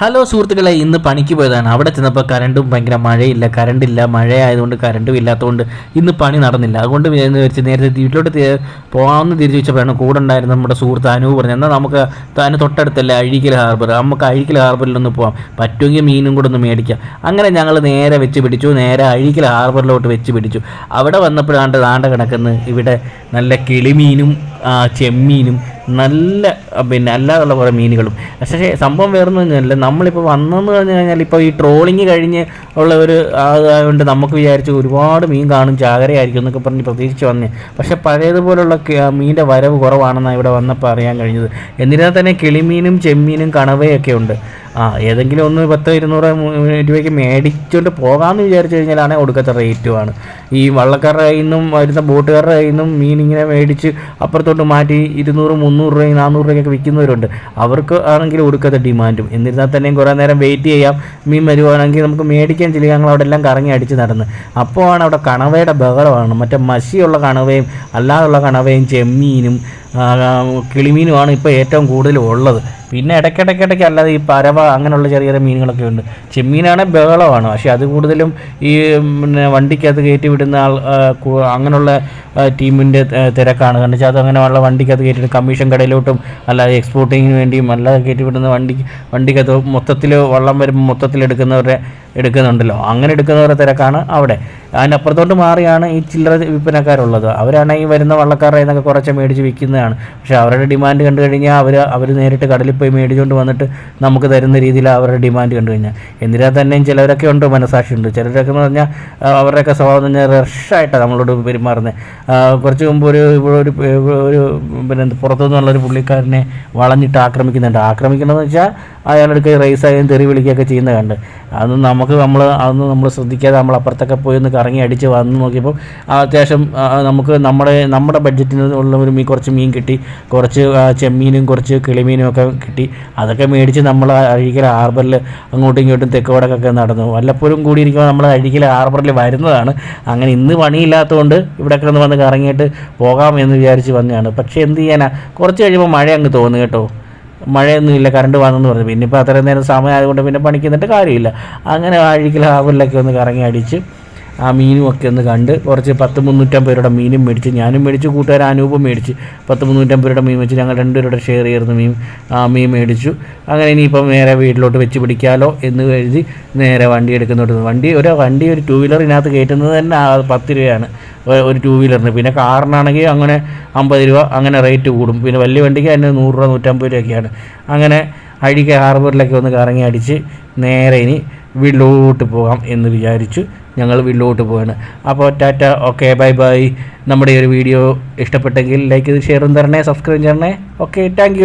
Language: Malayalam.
ഹലോ സുഹൃത്തുക്കളെ ഇന്ന് പണിക്ക് പോയതാണ്. അവിടെ ചെന്നപ്പോൾ കറണ്ടും ഭയങ്കര മഴയില്ല. കറണ്ടില്ല മഴ ആയതുകൊണ്ട് കറണ്ടും ഇല്ലാത്തതുകൊണ്ട് ഇന്ന് പണി നടന്നില്ല. അതുകൊണ്ട് എന്ന് വെച്ച് നേരത്തെ വീട്ടിലോട്ട് പോകാമെന്ന് തിരിച്ചു വെച്ചപ്പോഴാണ് കൂടെ ഉണ്ടായിരുന്ന നമ്മുടെ സുഹൃത്ത് അനു പറഞ്ഞു എന്നാൽ നമുക്ക് താന് തൊട്ടടുത്തല്ല അഴീക്കൽ ഹാർബർ? നമുക്ക് അഴീക്കൽ ഹാർബറിലൊന്ന് പോകാം പറ്റുമെങ്കിൽ മീനും കൂടെ ഒന്ന് മേടിക്കാം. അങ്ങനെ ഞങ്ങൾ നേരെ വെച്ച് പിടിച്ചു. നേരെ അഴീക്കൽ ഹാർബറിലോട്ട് വെച്ച് പിടിച്ചു. അവിടെ വന്നപ്പോഴാണ്ട് താണ്ട കിടക്കുന്നത്. ഇവിടെ നല്ല കിളിമീനും ചെമ്മീനും നല്ല പിന്നെ അല്ലാതുള്ള കുറേ മീനുകളും. പക്ഷേ സംഭവം വേറൊന്നും തന്നെയല്ല നമ്മളിപ്പോൾ വന്നെന്ന് പറഞ്ഞു കഴിഞ്ഞാൽ ഇപ്പോൾ ഈ ട്രോളിങ് കഴിഞ്ഞ് ഉള്ള ഒരു ആയതുകൊണ്ട് നമുക്ക് വിചാരിച്ചു ഒരുപാട് മീൻ കാണും ചാകരയായിരിക്കും എന്നൊക്കെ പറഞ്ഞ് പ്രതീക്ഷിച്ച് വന്നേ. പക്ഷേ പഴയതുപോലുള്ള മീന്റെ വരവ് കുറവാണെന്നാണ് ഇവിടെ വന്നപ്പോൾ അറിയാൻ കഴിഞ്ഞത്. എന്നിരുന്നാൽ തന്നെ കിളിമീനും ചെമ്മീനും കണവയൊക്കെ ഉണ്ട്. ആ ഏതെങ്കിലും ഒന്ന് പത്തോ ഇരുന്നൂറ് രൂപയ്ക്ക് മേടിച്ചുകൊണ്ട് പോകാമെന്ന് വിചാരിച്ചു കഴിഞ്ഞാലാണ് ഒടുക്കത്തെ റേറ്റുമാണ് ഈ വള്ളക്കാരുടെ കയ്യിൽ നിന്നും വരുന്ന ബോട്ടുകാരുടെ കയ്യിൽ നിന്നും മീൻ ഇങ്ങനെ മേടിച്ച് അപ്പുറത്തോട്ട് മാറ്റി ഇരുന്നൂറ് മുന്നൂറ് രൂപയും നാനൂറ് രൂപയൊക്കെ വിൽക്കുന്നവരുണ്ട്. അവർക്ക് ആണെങ്കിൽ ഒടുക്കത്തെ ഡിമാൻഡും എന്നിരുന്നാൽ തന്നെയും കുറേ നേരം വെയിറ്റ് ചെയ്യാം. മീൻ വരുവാണെങ്കിൽ നമുക്ക് മേടിക്കാൻ ചില ഞങ്ങൾ അവിടെ എല്ലാം കറങ്ങി അടിച്ച് നടന്ന്. അപ്പോൾ ആണ് അവിടെ കണവയുടെ ബഹളമാണ്. മറ്റേ മഷിയുള്ള കണവയും അല്ലാതുള്ള കണവയും ചെമ്മീനും കിളിമീനുമാണ് ഇപ്പോൾ ഏറ്റവും കൂടുതൽ ഉള്ളത്. പിന്നെ ഇടയ്ക്കിടയ്ക്കിടയ്ക്ക് അല്ലാതെ ഈ പരവ അങ്ങനെയുള്ള ചെറിയ ചെറിയ മീനുകളൊക്കെ ഉണ്ട്. ചെമ്മീനാണ് ബഹളമാണ്. പക്ഷേ അത് കൂടുതലും ഈ പിന്നെ വണ്ടിക്കകത്ത് കയറ്റി വിടുന്ന ആൾ അങ്ങനെയുള്ള ടീമിന്റെ തിരക്കാണ്. കാരണം വെച്ചാൽ അത് അങ്ങനെയുള്ള വണ്ടിക്കകത്ത് കയറ്റിയിട്ട് കമ്മീഷൻ കടയിലോട്ടും അല്ലാതെ എക്സ്പോർട്ടിങ്ങിന് വേണ്ടിയും അല്ലാതെ കയറ്റി വിടുന്ന വണ്ടി വണ്ടിക്കകത്ത് മൊത്തത്തിൽ വള്ളം വരുമ്പോൾ മൊത്തത്തിൽ എടുക്കുന്നവരെ എടുക്കുന്നുണ്ടല്ലോ. അങ്ങനെ എടുക്കുന്നവരുടെ തിരക്കാണ് അവിടെ. അതിനപ്പുറത്തോട്ട് മാറിയാണ് ഈ ചില്ലറ വിൽപ്പനക്കാരുള്ളത്. അവരാണ് ഈ വരുന്ന വള്ളക്കാരുടെ നിന്നൊക്കെ കുറച്ച് മേടിച്ച് വിൽക്കുന്നതാണ്. പക്ഷേ അവരുടെ ഡിമാൻഡ് കണ്ടു കഴിഞ്ഞാൽ അവർ അവർ നേരിട്ട് കടലിൽ പോയി മേടിച്ചുകൊണ്ട് വന്നിട്ട് നമുക്ക് തരുന്ന രീതിയിൽ അവരുടെ ഡിമാൻഡ് കണ്ടു കഴിഞ്ഞാൽ. എന്തിനാ തന്നെയും ചിലവരൊക്കെ ഉണ്ട് മനസാക്ഷി ഉണ്ട് ചിലരൊക്കെ എന്ന് പറഞ്ഞാൽ അവരുടെയൊക്കെ സ്വഭാവം എന്ന് പറഞ്ഞാൽ റഷായിട്ടാണ് നമ്മളോട് പെരുമാറുന്നത്. കുറച്ച് മുമ്പ് ഒരു ഒരു ഒരു പിന്നെ പുറത്തുനിന്നുള്ളൊരു പുള്ളിക്കാരനെ വളഞ്ഞിട്ട് ആക്രമിക്കുന്നുണ്ട്. ആക്രമിക്കണമെന്ന് വെച്ചാൽ അയാളെടുക്ക് റേസ് ആയാലും തെറി വിളിക്കുകയൊക്കെ ചെയ്യുന്ന കണ്ട്. അതൊന്നും നമുക്ക് നമ്മൾ അതൊന്നും നമ്മൾ ശ്രദ്ധിക്കാതെ നമ്മൾ അപ്പുറത്തൊക്കെ പോയി ഒന്ന് കറങ്ങി അടിച്ച് വന്ന് നോക്കിയപ്പോൾ അത്യാവശ്യം നമുക്ക് നമ്മുടെ നമ്മുടെ ബഡ്ജറ്റിന് ഉള്ള ഒരു മീൻ കുറച്ച് മീൻ കിട്ടി. കുറച്ച് ചെമ്മീനും കുറച്ച് കിളിമീനും ഒക്കെ കിട്ടി. അതൊക്കെ മേടിച്ച് നമ്മൾ അഴീക്കൽ ഹാർബറിൽ അങ്ങോട്ടും ഇങ്ങോട്ടും തെക്കോടക്കൊക്കെ നടന്നു. വല്ലപ്പോഴും കൂടിയിരിക്കുമ്പോൾ നമ്മൾ അഴീക്കൽ ഹാർബറിൽ വരുന്നതാണ്. അങ്ങനെ ഇന്ന് പണിയില്ലാത്തതുകൊണ്ട് ഇവിടെയൊക്കെ ഒന്ന് വന്ന് കറങ്ങിയിട്ട് പോകാം എന്ന് വിചാരിച്ച് വന്നതാണ്. പക്ഷേ എന്ത് ചെയ്യാനാ? കുറച്ച് കഴിയുമ്പോൾ മഴ അങ്ങ് തോന്നുന്നു കേട്ടോ. മഴയൊന്നുമില്ല കറണ്ട് വന്നെന്ന് പറഞ്ഞു. പിന്നെ ഇപ്പോൾ അത്രയും നേരം സമയം ആയതുകൊണ്ട് പിന്നെ പണിക്ക് നിന്നിട്ട് കാര്യമില്ല. അങ്ങനെ ആഴിക്കൽ ഹാർബറിലൊക്കെ ഒന്ന് കറങ്ങി അടിച്ച് ആ മീനും ഒക്കെ ഒന്ന് കണ്ട് കുറച്ച് പത്ത് മുന്നൂറ്റമ്പത് രൂപയുടെ മീനും മേടിച്ച് ഞാനും മേടിച്ചു കൂട്ടുകാർ അനൂപം മേടിച്ച്. പത്ത് മുന്നൂറ്റമ്പത് രൂപയുടെ മീൻ വെച്ച് ഞങ്ങൾ രണ്ടുപേരുടെ ഷെയർ ചെയ്യുന്ന മീൻ ആ മീൻ മേടിച്ചു. അങ്ങനെ ഇനിയിപ്പം നേരെ വീട്ടിലോട്ട് വെച്ച് പിടിക്കാമല്ലോ എന്ന് കരുതി നേരെ വണ്ടി എടുക്കുന്നോട്ട് വണ്ടി ഒരു വണ്ടി ഒരു ടൂ വീലറിനകത്ത് കയറ്റുന്നത് തന്നെ പത്ത് രൂപയാണ്. ഒരു ടൂ വീലറിന് പിന്നെ കാറിനാണെങ്കിൽ അങ്ങനെ അമ്പത് രൂപ അങ്ങനെ റേറ്റ് കൂടും. പിന്നെ വലിയ വണ്ടിക്ക് അതിന് നൂറ് രൂപ നൂറ്റമ്പത് രൂപയൊക്കെയാണ്. അങ്ങനെ അഴിക്ക് ഹാർബറിലൊക്കെ ഒന്ന് കറങ്ങി അടിച്ച് നേരെ ഇനി വീട്ടിലോട്ട് പോകാം എന്ന് വിചാരിച്ചു ഞങ്ങൾ വീട്ടിലോട്ട് പോവാണ്. അപ്പോൾ ടാറ്റ ഓക്കെ ബൈ ബൈ. നമ്മുടെ ഈ ഒരു വീഡിയോ ഇഷ്ടപ്പെട്ടെങ്കിൽ ലൈക്ക് ചെയ്ത് ഷെയറും തരണേ സബ്സ്ക്രൈബ് ചെയ്യണേ. Okay thank